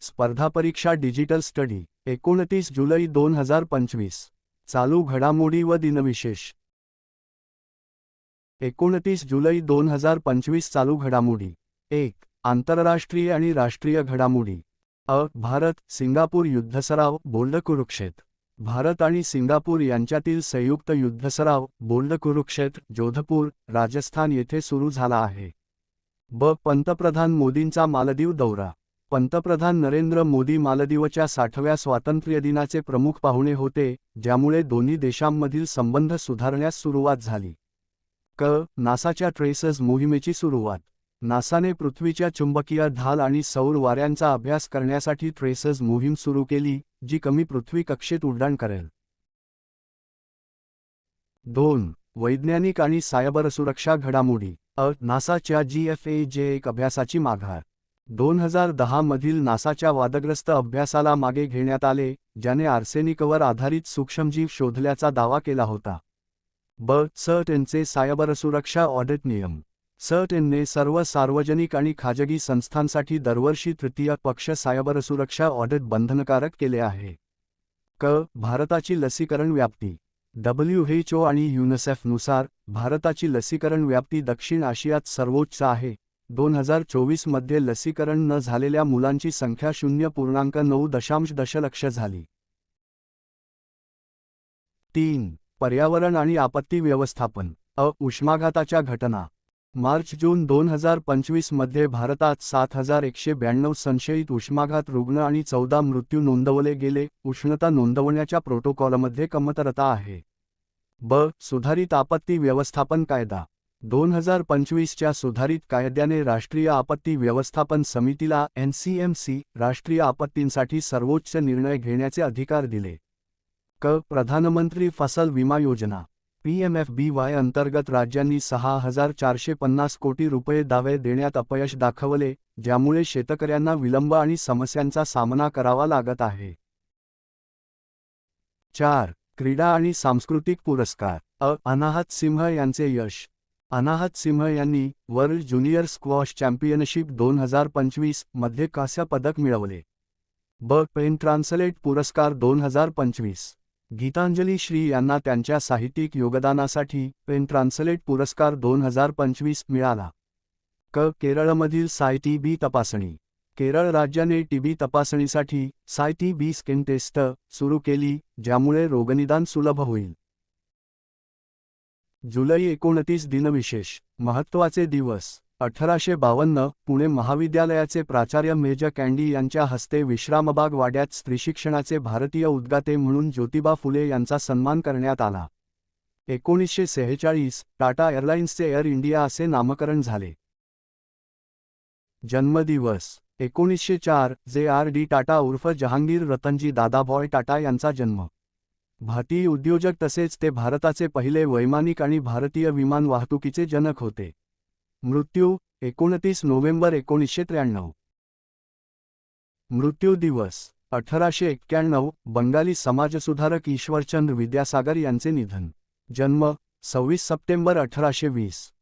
स्पर्धा परीक्षा digital study एकोणतीस जुलै दोन हजार पंचवीस. चालू घडामोडी व दिनविशेष. एकोणतीस जुलै दोन हजार पंचवीस चालू घडामोडी. एक आंतरराष्ट्रीय आणि राष्ट्रीय घडामोडी. अ भारत सिंगापूर युद्धसराव बोल्ड कुरुक्षेत्र भारत आणि सिंगापूर यांच्यातील संयुक्त युद्धसराव बोल्ड कुरुक्षेत्र जोधपूर राजस्थान येथे सुरू झाला आहे. ब पंतप्रधान मोदींचा मालदीव दौरा. पंतप्रधान नरेंद्र मोदी मालदीवच्या साठव्या स्वातंत्र्यदिनाचे प्रमुख पाहुणे होते ज्यामुळे दोन्ही देशांमधील संबंध सुधारण्यास सुरुवात झाली. क. नासाच्या ट्रेसर्स मोहिमेची सुरुवात. नासाने पृथ्वीच्या चुंबकीय ढाल आणि सौर वाऱ्यांचा अभ्यास करण्यासाठी ट्रेसर्स मोहीम सुरू केली जी कमी पृथ्वी कक्षेत उड्डाण करेल. दोन. वैज्ञानिक आणि सायबर सुरक्षा घडामोडी. अ. नासाच्या जी एफ ए जे एक अभ्यासाची माघार. दोन हजार दहा मधील नासाच्या वादग्रस्त अभ्यासाला मागे घेण्यात आले ज्याने आर्सेनिकवर आधारित सूक्ष्मजीव शोधल्याचा दावा केला होता. ब. स. टेनचे सायबर सुरक्षा ऑडिट नियम. स. टेनने सर्व सार्वजनिक आणि खाजगी संस्थांसाठी दरवर्षी तृतीय पक्ष सायबर सुरक्षा ऑडिट बंधनकारक केले आहे. क. भारताची लसीकरण व्याप्ती. डब्ल्यू एच ओ आणि युनिसेफनुसार भारताची लसीकरण व्याप्ती दक्षिण आशियात सर्वोच्च आहे. दोन हजार चोवीसमध्ये लसीकरण न झालेल्या मुलांची संख्या शून्य पूर्णांक नऊ दशांश दशलक्ष झाली. तीन. पर्यावरण आणि आपत्ती व्यवस्थापन. अ. उष्माघाताच्या घटना. मार्च जून दोन हजार पंचवीसमध्ये भारतात सात हजार एकशे ब्याण्णव संशयित उष्माघात रुग्ण आणि चौदा मृत्यू नोंदवले गेले. उष्णता नोंदवण्याच्या प्रोटोकॉलमध्ये कमतरता आहे. ब. सुधारित आपत्ती व्यवस्थापन कायदा. दोन हजार पंचवीसच्या सुधारित कायद्याने राष्ट्रीय आपत्ती व्यवस्थापन समितीला एनसीएमसी राष्ट्रीय आपत्तींसाठी सर्वोच्च निर्णय घेण्याचे अधिकार दिले. क. प्रधानमंत्री फसल विमा योजना. पीएमएफबीवाय अंतर्गत राज्यांनी सहा हजार चारशे पन्नास कोटी रुपये दावे देण्यात अपयश दाखवले ज्यामुळे शेतकऱ्यांना विलंब आणि समस्यांचा सामना करावा लागत आहे. चार. क्रीडा आणि सांस्कृतिक पुरस्कार. अ. अनाहत सिंह यांचे यश. अनाहत सिंह यांनी वर्ल्ड ज्युनियर स्क्वॉश चॅम्पियनशिप दोन हजार पंचवीसमध्ये कांस्य पदक मिळवले. ब. पेन ट्रान्सलेट पुरस्कार दोन हजार पंचवीस. गीतांजली श्री यांना त्यांच्या साहित्यिक योगदानासाठी पेन ट्रान्सलेट पुरस्कार दोन हजार पंचवीस मिळाला. क. केरळमधील साय टी बी तपासणी. केरळ राज्याने टीबी तपासणीसाठी साय टी बी स्किन टेस्ट सुरू केली ज्यामुळे रोगनिदान सुलभ होईल. जुलै एकोणतीस दिनविशेष महत्त्वाचे दिवस अठराशे बावन्न पुणे महाविद्यालयाचे प्राचार्य मेजर कँडी यांच्या हस्ते विश्रामबाग वाड्यात स्त्रीशिक्षणाचे भारतीय उद्गाते म्हणून ज्योतिबा फुले यांचा सन्मान करण्यात आला. एकोणीसशे सेहेचाळीस टाटा एअरलाइन्सचे एअर इंडिया असे नामकरण झाले. जन्मदिवस एकोणीसशे चार जे आर डी टाटा उर्फ जहांगीर रतनजी दादाभॉय टाटा यांचा जन्म. भारतीय उद्योजक तसेच ते भारताचे पहिले वैमानिक आणि भारतीय विमान वाहतुकीचे जनक होते. मृत्यू एकोणतीस नोव्हेंबर एकोणीसशे त्र्याण्णव. मृत्यू दिवस अठराशे एक्क्याण्णव बंगाली समाजसुधारक ईश्वरचंद्र विद्यासागर यांचे निधन. जन्म सव्वीस सप्टेंबर अठराशे वीस.